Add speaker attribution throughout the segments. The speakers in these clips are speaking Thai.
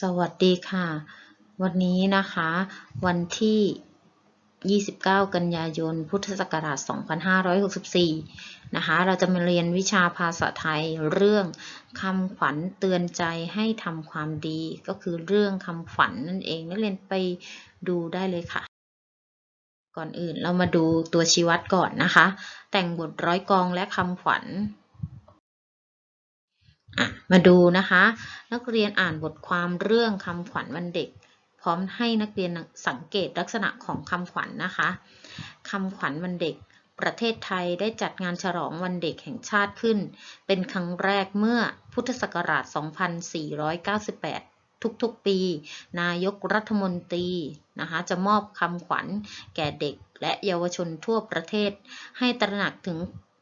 Speaker 1: สวัสดีค่ะ วันนี้นะคะ วันที่ 29 กันยายน พุทธศักราช 2564 นะคะ เราจะมาเรียนวิชาภาษาไทยเรื่องคำขวัญเตือนใจให้ทำความดี ก็คือเรื่องคำขวัญนนั่นเอง นักเรียนไปดูได้เลยค่ะ ก่อนอื่นเรามาดูตัวชี้วัดก่อนนะคะ แต่งบทร้อยกองและคำขวัญ อะมาดูนะคะ นักเรียนอ่านบทความเรื่องคำขวัญวันเด็ก พร้อมให้นักเรียนสังเกตลักษณะของคำขวัญนะคะคำขวัญวันเด็กประเทศไทยได้จัดงานฉลองวันเด็กแห่งชาติขึ้น เป็นครั้งแรกเมื่อพุทธศักราช 2498 ทุกๆ ปี นายกรัฐมนตรีนะคะจะมอบคำขวัญแก่เด็กและเยาวชนทั่วประเทศ ให้ตระหนักถึง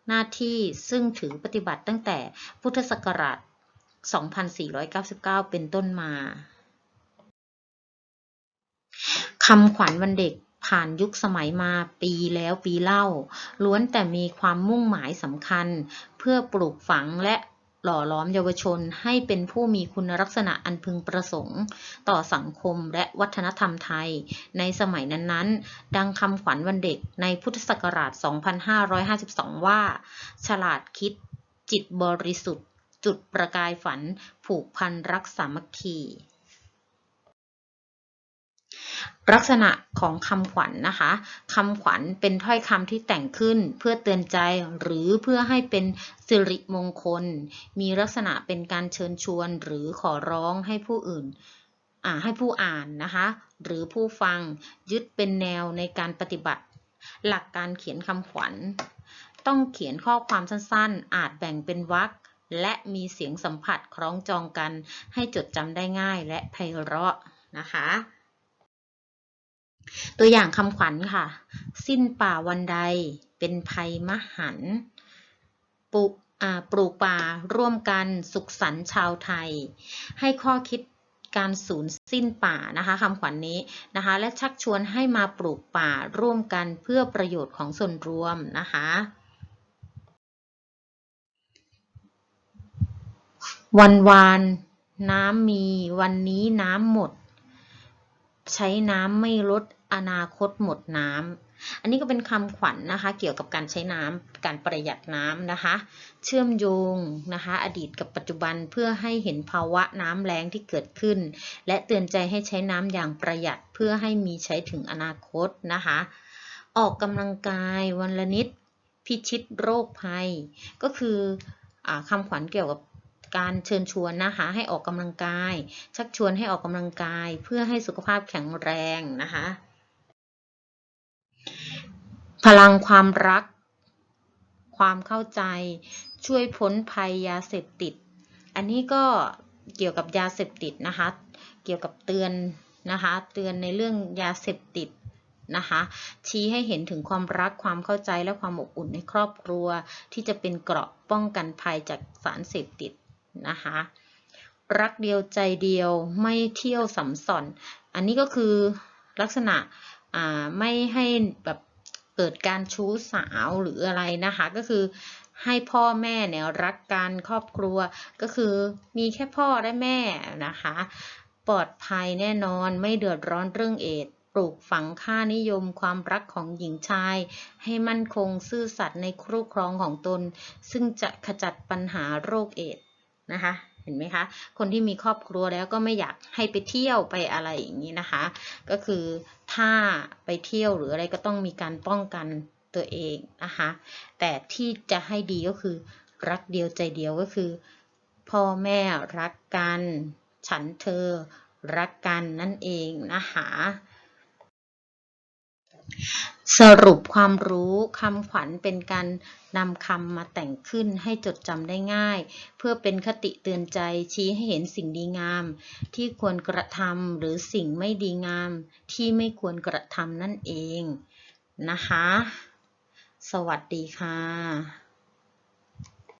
Speaker 1: หน้าที่ซึ่งถือปฏิบัติตั้งแต่พุทธศักราช 2499 เป็นต้นมาคำขวัญวันเด็กผ่านยุคสมัยมาปีแล้วปีเล่า ล้วนแต่มีความมุ่งหมายสำคัญ เพื่อปลูกฝังและ หล่อล้อมเยาวชนให้เป็นผู้มีคุณลักษณะอันพึงประสงค์ ต่อสังคมและวัฒนธรรมไทย ในสมัยนั้นๆ ดังคำขวัญวันเด็กในพุทธศักราช 2552 ว่า ฉลาดคิด จิตบริสุทธิ์ จุดประกายฝัน ผูกพันรักสามัคคี ลักษณะของคำขวัญนนะคะคำขวัญเป็นถ้อยคำที่แต่งขึ้นเพื่อเตือนใจหรือเพื่อให้เป็นสิริมงคล มีลักษณะเป็นการเชิญชวน หรือขอร้องให้ผู้อื่นให้ผู้อ่านนะคะ หรือผู้ฟังยึดเป็นแนวในการปฏิบัติ หลักการเขียนคำขวัญ ต้องเขียนข้อความสั้นๆ อาจแบ่งเป็นวรรคและมีเสียงสัมผัสคล้องจองกัน ให้จดจำได้ง่ายและไพเราะนะคะ ตัวอย่างคำขวัญค่ะ สิ้นป่าวันใดเป็นภัยมหันต์ปลูกปลูกป่าร่วมกันสุขสันต์ชาวไทย ให้ข้อคิดการสูญสิ้นป่านะคะคำขวัญนนี้นะคะ และชักชวนให้มาปลูกป่าร่วมกันเพื่อประโยชน์ของส่วนรวมนะคะ วันวานน้ำมีวันนี้น้ำหมด ใช้น้ำไม่ลด อนาคตหมดน้ำ อันนี้ก็เป็นคำขวัญนนะคะ เกี่ยวกับการใช้น้ำการประหยัดน้ำนะคะ เชื่อมโยงนะคะ อดีตกับปัจจุบันเพื่อให้เห็นภาวะน้ำแล้งที่เกิดขึ้น และเตือนใจให้ใช้น้ำอย่างประหยัดเพื่อให้มีใช้ถึงอนาคตนะคะ ออกกำลังกายวันละนิดพิชิตโรคภัย ก็คืออคำขวัญเกี่ยวกับการเชิญชวนนะคะให้ออกกำลังกาย ชักชวนให้ออกกำลังกายเพื่อให้สุขภาพแข็งแรงนะคะ พลังความรัก ความเข้าใจ ช่วยพ้นภัยยาเสพติด อันนี้ก็เกี่ยวกับยาเสพติดนะคะ เกี่ยวกับเตือนนะคะ เตือนในเรื่องยาเสพติดนะคะ ชี้ให้เห็นถึงความรักความเข้าใจและความอบอุ่นในครอบครัว ที่จะเป็นเกราะป้องกันภัยจากสารเสพติดนะคะ รักเดียวใจเดียวไม่เที่ยวสัมสอน อันนี้ก็คือลักษณะไม่ให้แบบ เกิดการชู้สาวหรืออะไรนะคะ ก็คือให้พ่อแม่เนี่ยรักกันครอบครัวก็คือมีแค่พ่อและแม่นะคะ ปลอดภัยแน่นอนไม่เดือดร้อนเรื่องเอดปลูกฝังค่านิยมความรักของหญิงชาย ให้มั่นคงซื่อสัตย์ในครูครองของตน ซึ่งจะขจัดปัญหาโรคเอดนะคะ เห็นไหมคะ คนที่มีครอบครัวแล้วก็ไม่อยากให้ไปเที่ยวไปอะไรอย่างนี้นะคะ ก็คือถ้าไปเที่ยวหรืออะไรก็ต้องมีการป้องกันตัวเองนะคะ แต่ที่จะให้ดีก็คือรักเดียวใจเดียวก็คือ พ่อแม่รักกัน ฉันเธอรักกันนั่นเองนะคะ สรุปความรู้คำขวัญเป็นการนำคำมาแต่งขึ้นให้จดจำได้ง่าย เพื่อเป็นคติเตือนใจชี้ให้เห็นสิ่งดีงาม ที่ควรกระทำหรือสิ่งไม่ดีงาม ที่ไม่ควรกระทำนั่นเองนะคะ สวัสดีค่ะ